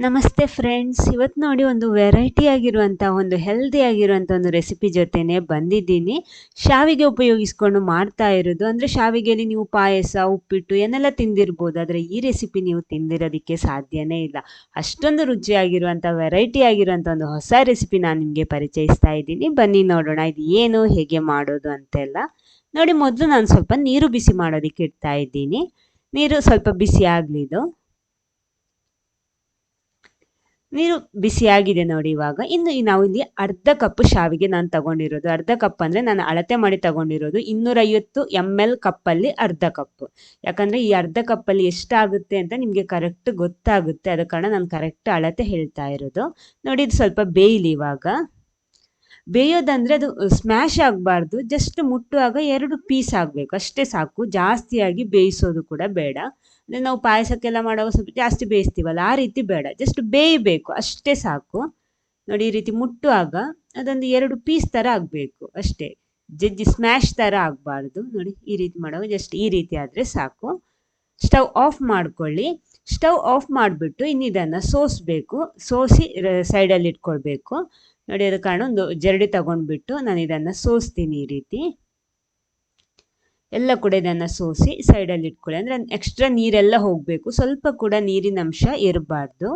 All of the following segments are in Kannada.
ನಮಸ್ತೆ ಫ್ರೆಂಡ್ಸ್ ಇವತ್ತು ನೋಡಿ ಒಂದು ವೆರೈಟಿ ಆಗಿರುವಂಥ ಒಂದು ಹೆಲ್ದಿ ಆಗಿರುವಂಥ ಒಂದು ರೆಸಿಪಿ ಜೊತೆನೆ ಬಂದಿದ್ದೀನಿ. ಶಾವಿಗೆ ಉಪಯೋಗಿಸ್ಕೊಂಡು ಮಾಡ್ತಾ ಇರೋದು. ಅಂದರೆ ಶಾವಿಗೆಯಲ್ಲಿ ನೀವು ಪಾಯಸ, ಉಪ್ಪಿಟ್ಟು ಏನೆಲ್ಲ ತಿಂದಿರ್ಬೋದು. ಆದರೆ ಈ ರೆಸಿಪಿ ನೀವು ತಿಂದಿರೋದಕ್ಕೆ ಸಾಧ್ಯನೇ ಇಲ್ಲ. ಅಷ್ಟೊಂದು ರುಚಿಯಾಗಿರುವಂಥ ವೆರೈಟಿ ಆಗಿರುವಂಥ ಒಂದು ಹೊಸ ರೆಸಿಪಿ ನಾನು ನಿಮಗೆ ಪರಿಚಯಿಸ್ತಾ ಇದ್ದೀನಿ. ಬನ್ನಿ ನೋಡೋಣ ಇದು ಏನು, ಹೇಗೆ ಮಾಡೋದು ಅಂತೆಲ್ಲ. ನೋಡಿ, ಮೊದಲು ನಾನು ಸ್ವಲ್ಪ ನೀರು ಬಿಸಿ ಮಾಡೋದಕ್ಕೆ ಇಡ್ತಾ ಇದ್ದೀನಿ. ನೀರು ಸ್ವಲ್ಪ ಬಿಸಿ ಆಗಲಿ ಇದು ನೀರು ಬಿಸಿಯಾಗಿದೆ ನೋಡಿ ಇವಾಗ. ಇನ್ನು ನಾವು ಇಲ್ಲಿ ಅರ್ಧ ಕಪ್ ಶಾವಿಗೆ ನಾನು ತಗೊಂಡಿರೋದು. ಅರ್ಧ ಕಪ್ ಅಂದರೆ ನಾನು ಅಳತೆ ಮಾಡಿ ತಗೊಂಡಿರೋದು ಇನ್ನೂರೈವತ್ತು ಎಂ ಎಲ್ ಕಪ್ಪಲ್ಲಿ ಅರ್ಧ ಕಪ್ ಯಾಕಂದರೆ ಈ ಅರ್ಧ ಕಪ್ಪಲ್ಲಿ ಎಷ್ಟಾಗುತ್ತೆ ಅಂತ ನಿಮಗೆ ಕರೆಕ್ಟ್ ಗೊತ್ತಾಗುತ್ತೆ. ಅದ ಕಾರಣ ನಾನು ಕರೆಕ್ಟ್ ಅಳತೆ ಹೇಳ್ತಾ ಇರೋದು. ನೋಡಿ ಇದು ಸ್ವಲ್ಪ ಬೇಯಲಿ ಇವಾಗ. ಬೇಯೋದಂದರೆ ಅದು ಸ್ಮ್ಯಾಶ್ ಆಗಬಾರ್ದು. ಜಸ್ಟ್ ಮುಟ್ಟುವಾಗ ಎರಡು ಪೀಸ್ ಆಗಬೇಕು. ಅಷ್ಟೇ ಸಾಕು. ಜಾಸ್ತಿಯಾಗಿ ಬೇಯಿಸೋದು ಕೂಡ ಬೇಡ. ಅಂದರೆ ನಾವು ಪಾಯಸಕ್ಕೆಲ್ಲ ಮಾಡುವಾಗ ಸ್ವಲ್ಪ ಜಾಸ್ತಿ ಬೇಯಿಸ್ತೀವಲ್ಲ, ಆ ರೀತಿ ಬೇಡ. ಜಸ್ಟ್ ಬೇಯಬೇಕು. ಅಷ್ಟೇ ಸಾಕು. ನೋಡಿ, ಈ ರೀತಿ ಮುಟ್ಟುವಾಗ ಅದೊಂದು ಎರಡು ಪೀಸ್ ಥರ ಆಗಬೇಕು. ಅಷ್ಟೇ. ಜಜ್ಜಿ ಸ್ಮ್ಯಾಶ್ ಥರ ಆಗಬಾರ್ದು. ನೋಡಿ, ಈ ರೀತಿ ಮಾಡುವಾಗ ಜಸ್ಟ್ ಈ ರೀತಿ ಆದರೆ ಸಾಕು. ಸ್ಟವ್ ಆಫ್ ಮಾಡ್ಕೊಳ್ಳಿ. ಸ್ಟವ್ ಆಫ್ ಮಾಡಿಬಿಟ್ಟು ಇನ್ನಿದನ್ನು ಸೋಸಬೇಕು. ಸೋಸಿ ಸೈಡಲ್ಲಿ ಇಟ್ಕೊಳ್ಬೇಕು. ನೋಡಿ ಅದು ಕಾರಣ ಒಂದು ಜರಡಿ ತಗೊಂಡ್ಬಿಟ್ಟು ನಾನು ಇದನ್ನು ಸೋಸ್ತೀನಿ ಈ ರೀತಿ. ಎಲ್ಲ ಕೂಡ ಇದನ್ನು ಸೋಸಿ ಸೈಡಲ್ಲಿ ಇಟ್ಕೊಳ್ಳಿ. ಅಂದರೆ ಎಕ್ಸ್ಟ್ರಾ ನೀರೆಲ್ಲ ಹೋಗಬೇಕು. ಸ್ವಲ್ಪ ಕೂಡ ನೀರಿನ ಅಂಶ ಇರಬಾರ್ದು.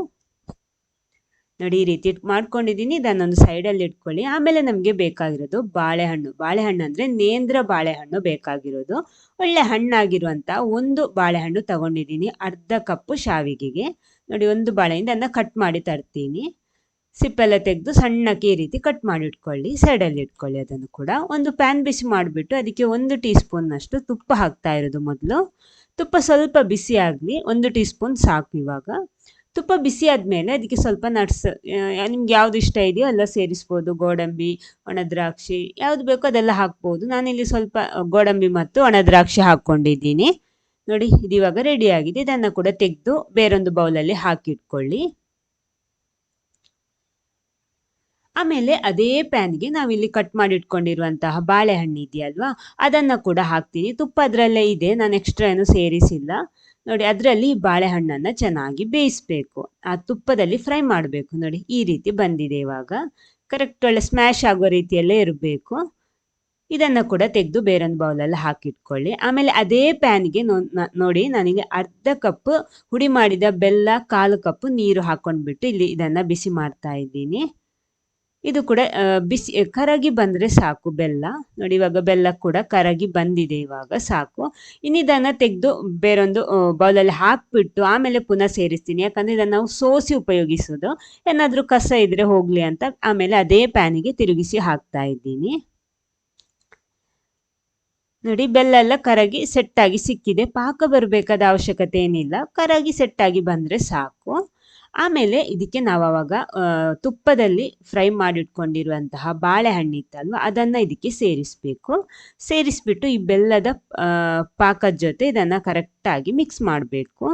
ನೋಡಿ, ಈ ರೀತಿ ಮಾಡ್ಕೊಂಡಿದ್ದೀನಿ. ಇದನ್ನೊಂದು ಸೈಡಲ್ಲಿ ಇಟ್ಕೊಳ್ಳಿ. ಆಮೇಲೆ ನಮಗೆ ಬೇಕಾಗಿರೋದು ಬಾಳೆಹಣ್ಣು. ಬಾಳೆಹಣ್ಣು ಅಂದರೆ ನೇಂದ್ರ ಬಾಳೆಹಣ್ಣು ಬೇಕಾಗಿರೋದು. ಒಳ್ಳೆ ಹಣ್ಣಾಗಿರುವಂಥ ಒಂದು ಬಾಳೆಹಣ್ಣು ತಗೊಂಡಿದ್ದೀನಿ. ಅರ್ಧ ಕಪ್ಪು ಶಾವಿಗೆಗೆ. ನೋಡಿ, ಒಂದು ಬಾಳೆಯಿಂದ ಅದನ್ನು ಕಟ್ ಮಾಡಿ ತರ್ತೀನಿ. ಸಿಪ್ಪೆಲ್ಲ ತೆಗೆದು ಸಣ್ಣಕ್ಕೆ ಈ ರೀತಿ ಕಟ್ ಮಾಡಿ ಇಟ್ಕೊಳ್ಳಿ ಸೈಡಲ್ಲಿ ಇಟ್ಕೊಳ್ಳಿ. ಅದನ್ನು ಕೂಡ ಒಂದು ಪ್ಯಾನ್ ಬಿಸಿ ಮಾಡಿಬಿಟ್ಟು ಅದಕ್ಕೆ ಒಂದು ಟೀ ಸ್ಪೂನ್ನಷ್ಟು ತುಪ್ಪ ಹಾಕ್ತಾ ಇರೋದು ಮೊದಲು. ತುಪ್ಪ ಸ್ವಲ್ಪ ಬಿಸಿ ಆಗಲಿ, ಒಂದು ಟೀ ಸ್ಪೂನ್ ಸಾಕು ಇವಾಗ. ತುಪ್ಪ ಬಿಸಿ ಆದಮೇಲೆ ಅದಕ್ಕೆ ಸ್ವಲ್ಪ ನಟ್ಸ್ ನಿಮ್ಗೆ ಯಾವ್ದು ಇಷ್ಟ ಇದೆಯೋ ಎಲ್ಲ ಸೇರಿಸ್ಬೋದು. ಗೋಡಂಬಿ, ಒಣದ್ರಾಕ್ಷಿ, ಯಾವ್ದು ಬೇಕೋ ಅದೆಲ್ಲ ಹಾಕ್ಬೋದು. ನಾನಿಲ್ಲಿ ಸ್ವಲ್ಪ ಗೋಡಂಬಿ ಮತ್ತು ಒಣದ್ರಾಕ್ಷಿ ಹಾಕ್ಕೊಂಡಿದ್ದೀನಿ. ನೋಡಿ, ಇದು ಇವಾಗ ರೆಡಿ ಆಗಿದೆ. ಇದನ್ನು ಕೂಡ ತೆಗೆದು ಬೇರೊಂದು ಬೌಲಲ್ಲಿ ಹಾಕಿಟ್ಕೊಳ್ಳಿ. ಆಮೇಲೆ ಅದೇ ಪ್ಯಾನ್ಗೆ ನಾವಿಲ್ಲಿ ಕಟ್ ಮಾಡಿ ಇಟ್ಕೊಂಡಿರುವಂತಹ ಬಾಳೆಹಣ್ಣು ಇದೆಯಲ್ವಾ, ಅದನ್ನು ಕೂಡ ಹಾಕ್ತೀನಿ. ತುಪ್ಪ ಅದರಲ್ಲೇ ಇದೆ, ನಾನು ಎಕ್ಸ್ಟ್ರಾ ಏನು ಸೇರಿಸಿಲ್ಲ. ನೋಡಿ, ಅದರಲ್ಲಿ ಬಾಳೆಹಣ್ಣನ್ನು ಚೆನ್ನಾಗಿ ಬೇಯಿಸ್ಬೇಕು. ಆ ತುಪ್ಪದಲ್ಲಿ ಫ್ರೈ ಮಾಡಬೇಕು. ನೋಡಿ, ಈ ರೀತಿ ಬಂದಿದೆ ಇವಾಗ. ಕರೆಕ್ಟ್ ಒಳ್ಳೆ ಸ್ಮ್ಯಾಶ್ ಆಗೋ ರೀತಿಯಲ್ಲೇ ಇರಬೇಕು. ಇದನ್ನು ಕೂಡ ತೆಗೆದು ಬೇರೊಂದು ಬೌಲಲ್ಲಿ ಹಾಕಿಟ್ಕೊಳ್ಳಿ. ಆಮೇಲೆ ಅದೇ ಪ್ಯಾನ್ಗೆ ನೋಡಿ ನನಗೆ ಅರ್ಧ ಕಪ್ ಹುಡಿ ಮಾಡಿದ ಬೆಲ್ಲ, ಕಾಲು ಕಪ್ ನೀರು ಹಾಕೊಂಡ್ಬಿಟ್ಟು ಇಲ್ಲಿ ಇದನ್ನು ಬಿಸಿ ಮಾಡ್ತಾ ಇದ್ದೀನಿ. ಇದು ಕೂಡ ಬಿಸಿ, ಕರಗಿ ಬಂದರೆ ಸಾಕು ಬೆಲ್ಲ. ನೋಡಿ, ಇವಾಗ ಬೆಲ್ಲ ಕೂಡ ಕರಗಿ ಬಂದಿದೆ ಇವಾಗ, ಸಾಕು. ಇನ್ನು ಇದನ್ನು ತೆಗೆದು ಬೇರೊಂದು ಬೌಲಲ್ಲಿ ಹಾಕ್ಬಿಟ್ಟು ಆಮೇಲೆ ಪುನಃ ಸೇರಿಸ್ತೀನಿ. ಯಾಕಂದರೆ ಇದನ್ನು ನಾವು ಸೋಸಿ ಉಪಯೋಗಿಸೋದು. ಏನಾದರೂ ಕಸ ಇದ್ದರೆ ಹೋಗಲಿ ಅಂತ ಆಮೇಲೆ ಅದೇ ಪ್ಯಾನಿಗೆ ತಿರುಗಿಸಿ ಹಾಕ್ತಾ ಇದ್ದೀನಿ. ನೋಡಿ, ಬೆಲ್ಲ ಎಲ್ಲ ಕರಗಿ ಸೆಟ್ಟಾಗಿ ಸಿಕ್ಕಿದೆ. ಪಾಕ ಬರಬೇಕಾದ ಅವಶ್ಯಕತೆ ಏನಿಲ್ಲ. ಕರಗಿ ಸೆಟ್ಟಾಗಿ ಬಂದರೆ ಸಾಕು. ಆಮೇಲೆ ಇದಕ್ಕೆ ನಾವು ಅವಾಗ ತುಪ್ಪದಲ್ಲಿ ಫ್ರೈ ಮಾಡಿಟ್ಕೊಂಡಿರುವಂತಹ ಬಾಳೆಹಣ್ಣು ಇತ್ತಲ್ವ, ಅದನ್ನು ಇದಕ್ಕೆ ಸೇರಿಸಬೇಕು. ಸೇರಿಸ್ಬಿಟ್ಟು ಈ ಬೆಲ್ಲದ ಪಾಕದ ಜೊತೆ ಇದನ್ನು ಕರೆಕ್ಟಾಗಿ ಮಿಕ್ಸ್ ಮಾಡಬೇಕು.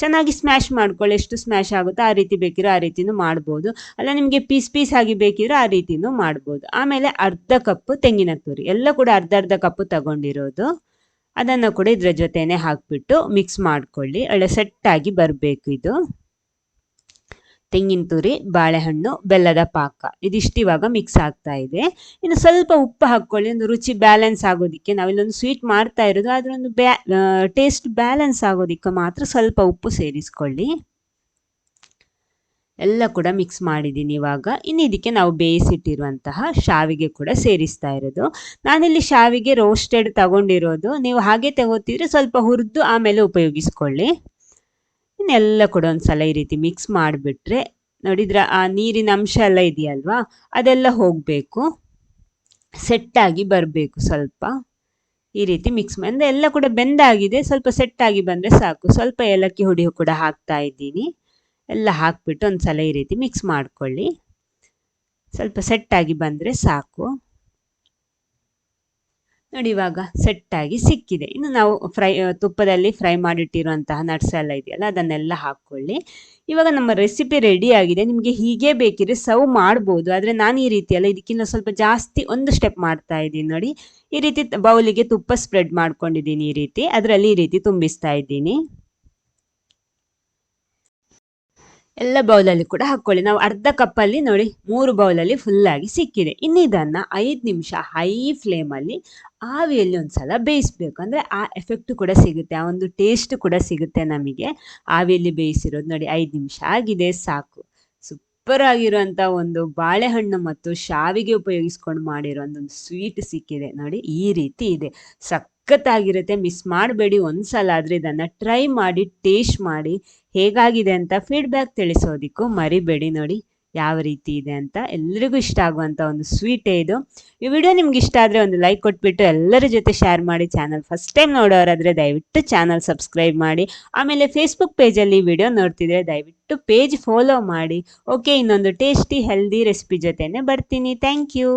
ಚೆನ್ನಾಗಿ ಸ್ಮ್ಯಾಶ್ ಮಾಡ್ಕೊಳ್ಳಿ, ಎಷ್ಟು ಸ್ಮ್ಯಾಶ್ ಆಗುತ್ತೋ ಆ ರೀತಿ ಬೇಕಿರೋ ಆ ರೀತಿನೂ ಮಾಡ್ಬೋದು. ಅಲ್ಲ, ನಿಮಗೆ ಪೀಸ್ ಪೀಸ್ ಆಗಿ ಬೇಕಿರೋ ಆ ರೀತಿನೂ ಮಾಡ್ಬೋದು. ಆಮೇಲೆ ಅರ್ಧ ಕಪ್ಪು ತೆಂಗಿನ ತುರಿ, ಎಲ್ಲ ಕೂಡ ಅರ್ಧ ಅರ್ಧ ಕಪ್ಪು ತಗೊಂಡಿರೋದು. ಅದನ್ನು ಕೂಡ ಇದರ ಜೊತೆನೆ ಹಾಕಿಬಿಟ್ಟು ಮಿಕ್ಸ್ ಮಾಡ್ಕೊಳ್ಳಿ. ಒಳ್ಳೆ ಸೆಟ್ಟಾಗಿ ಬರಬೇಕು ಇದು. ತೆಂಗಿನ ತುರಿ ಬಾಳೆಹಣ್ಣು, ಬೆಲ್ಲದ ಪಾಕ. ಇದಿಷ್ಟು ಇವಾಗ ಮಿಕ್ಸ್ ಆಗ್ತಾ ಇದೆ. ಇನ್ನು ಸ್ವಲ್ಪ ಉಪ್ಪು ಹಾಕ್ಕೊಳ್ಳಿ. ಒಂದು ರುಚಿ ಬ್ಯಾಲೆನ್ಸ್ ಆಗೋದಿಕ್ಕೆ ನಾವಿಲ್ಲೊಂದು ಸ್ವೀಟ್ ಮಾಡ್ತಾ ಇರೋದು, ಆದರೆ ಒಂದು ಬ್ಯಾ ಟೇಸ್ಟ್ ಬ್ಯಾಲೆನ್ಸ್ ಆಗೋದಿಕ್ಕೆ ಮಾತ್ರ ಸ್ವಲ್ಪ ಉಪ್ಪು ಸೇರಿಸ್ಕೊಳ್ಳಿ. ಎಲ್ಲ ಕೂಡ ಮಿಕ್ಸ್ ಮಾಡಿದ್ದೀನಿ ಇವಾಗ. ಇನ್ನು ಇದಕ್ಕೆ ನಾವು ಬೇಯಿಸಿಟ್ಟಿರುವಂತಹ ಶಾವಿಗೆ ಕೂಡ ಸೇರಿಸ್ತಾ ಇರೋದು. ನಾನಿಲ್ಲಿ ಶಾವಿಗೆ ರೋಸ್ಟೆಡ್ ತಗೊಂಡಿರೋದು. ನೀವು ಹಾಗೆ ತಗೋತಿದ್ರೆ ಸ್ವಲ್ಪ ಹುರಿದು ಆಮೇಲೆ ಉಪಯೋಗಿಸ್ಕೊಳ್ಳಿ. ಇನ್ನೆಲ್ಲ ಕೂಡ ಒಂದ್ಸಲ ಈ ರೀತಿ ಮಿಕ್ಸ್ ಮಾಡಿಬಿಟ್ರೆ, ನೋಡಿದ್ರೆ, ಆ ನೀರಿನ ಅಂಶ ಎಲ್ಲ ಇದೆಯಲ್ವಾ, ಅದೆಲ್ಲ ಹೋಗಬೇಕು. ಸೆಟ್ಟಾಗಿ ಬರಬೇಕು ಸ್ವಲ್ಪ. ಈ ರೀತಿ ಮಿಕ್ಸ್ ಮಾಡಿ ಎಲ್ಲ ಕೂಡ ಬೆಂದಾಗಿದೆ, ಸ್ವಲ್ಪ ಸೆಟ್ಟಾಗಿ ಬಂದರೆ ಸಾಕು. ಸ್ವಲ್ಪ ಏಲಕ್ಕಿ ಹುಡಿ ಕೂಡ ಹಾಕ್ತಾ ಇದ್ದೀನಿ. ಎಲ್ಲ ಹಾಕ್ಬಿಟ್ಟು ಒಂದ್ಸಲ ಈ ರೀತಿ ಮಿಕ್ಸ್ ಮಾಡ್ಕೊಳ್ಳಿ. ಸ್ವಲ್ಪ ಸೆಟ್ಟಾಗಿ ಬಂದರೆ ಸಾಕು. ನೋಡಿ ಇವಾಗ ಸೆಟ್ಟಾಗಿ ಸಿಕ್ಕಿದೆ. ಇನ್ನು ನಾವು ಫ್ರೈ ತುಪ್ಪದಲ್ಲಿ ಫ್ರೈ ಮಾಡಿಟ್ಟಿರುವಂತಹ ನಟ್ಸ್ ಎಲ್ಲ ಇದೆಯಲ್ಲ, ಅದನ್ನೆಲ್ಲ ಹಾಕ್ಕೊಳ್ಳಿ. ಇವಾಗ ನಮ್ಮ ರೆಸಿಪಿ ರೆಡಿ ಆಗಿದೆ. ನಿಮಗೆ ಹೀಗೆ ಬೇಕಿದ್ರೆ ಸರ್ವ್ ಮಾಡ್ಬೋದು. ಆದರೆ ನಾನು ಈ ರೀತಿಯಲ್ಲ ಇದಕ್ಕಿಂತ ಸ್ವಲ್ಪ ಜಾಸ್ತಿ ಒಂದು ಸ್ಟೆಪ್ ಮಾಡ್ತಾ ಇದ್ದೀನಿ ನೋಡಿ. ಈ ರೀತಿ ಬೌಲಿಗೆ ತುಪ್ಪ ಸ್ಪ್ರೆಡ್ ಮಾಡ್ಕೊಂಡಿದ್ದೀನಿ ಈ ರೀತಿ. ಅದರಲ್ಲಿ ಈ ರೀತಿ ತುಂಬಿಸ್ತಾ ಇದ್ದೀನಿ. ಎಲ್ಲ ಬೌಲಲ್ಲಿ ಕೂಡ ಹಾಕ್ಕೊಳ್ಳಿ ನಾವು ಅರ್ಧ ಕಪ್ಪಲ್ಲಿ ನೋಡಿ ಮೂರು ಬೌಲಲ್ಲಿ ಫುಲ್ಲಾಗಿ ಸಿಕ್ಕಿದೆ. ಇನ್ನು ಇದನ್ನು ಐದು ನಿಮಿಷ ಹೈ ಫ್ಲೇಮಲ್ಲಿ ಆವಿಯಲ್ಲಿ ಒಂದ್ಸಲ ಬೇಯಿಸ್ಬೇಕು. ಅಂದರೆ ಆ ಎಫೆಕ್ಟ್ ಕೂಡ ಸಿಗುತ್ತೆ. ಆ ಒಂದು ಟೇಸ್ಟ್ ಕೂಡ ಸಿಗುತ್ತೆ ನಮಗೆ. ಆವಿಯಲ್ಲಿ ಬೇಯಿಸಿರೋದು ನೋಡಿ ಐದು ನಿಮಿಷ ಆಗಿದೆ, ಸಾಕು. ಸೂಪರ್ ಆಗಿರುವಂಥ ಒಂದು ಬಾಳೆಹಣ್ಣು ಮತ್ತು ಶಾವಿಗೆ ಉಪಯೋಗಿಸ್ಕೊಂಡು ಮಾಡಿರೋ ಒಂದು ಸ್ವೀಟ್ ಸಿಕ್ಕಿದೆ ನೋಡಿ, ಈ ರೀತಿ ಇದೆ. ಸಖತ್ತಾಗಿರುತ್ತೆ ಮಿಸ್ ಮಾಡಬೇಡಿ, ಒಂದ್ಸಲ ಆದರೆ ಇದನ್ನು ಟ್ರೈ ಮಾಡಿ ಟೇಸ್ಟ್ ಮಾಡಿ ಹೇಗಾಗಿದೆ ಅಂತ ಫೀಡ್ಬ್ಯಾಕ್ ತಿಳಿಸೋದಕ್ಕೂ ಮರಿಬೇಡಿ ನೋಡಿ ಯಾವ ರೀತಿ ಇದೆ ಅಂತ. ಎಲ್ರಿಗೂ ಇಷ್ಟ ಆಗುವಂಥ ಒಂದು ಸ್ವೀಟೇ ಇದು. ಈ ವಿಡಿಯೋ ನಿಮ್ಗೆ ಇಷ್ಟ ಆದರೆ ಒಂದು ಲೈಕ್ ಕೊಟ್ಬಿಟ್ಟು ಎಲ್ಲರ ಜೊತೆ ಶೇರ್ ಮಾಡಿ ಚಾನಲ್ ಫಸ್ಟ್ ಟೈಮ್ ನೋಡೋರಾದರೆ ದಯವಿಟ್ಟು ಚಾನಲ್ ಸಬ್ಸ್ಕ್ರೈಬ್ ಮಾಡಿ. ಆಮೇಲೆ ಫೇಸ್ಬುಕ್ ಪೇಜಲ್ಲಿ ವಿಡಿಯೋ ನೋಡ್ತಿದ್ರೆ ದಯವಿಟ್ಟು ಪೇಜ್ ಫಾಲೋ ಮಾಡಿ. ಓಕೆ ಇನ್ನೊಂದು ಟೇಸ್ಟಿ ಹೆಲ್ದಿ ರೆಸಿಪಿ ಜೊತೆನೆ ಬರ್ತೀನಿ. Thank you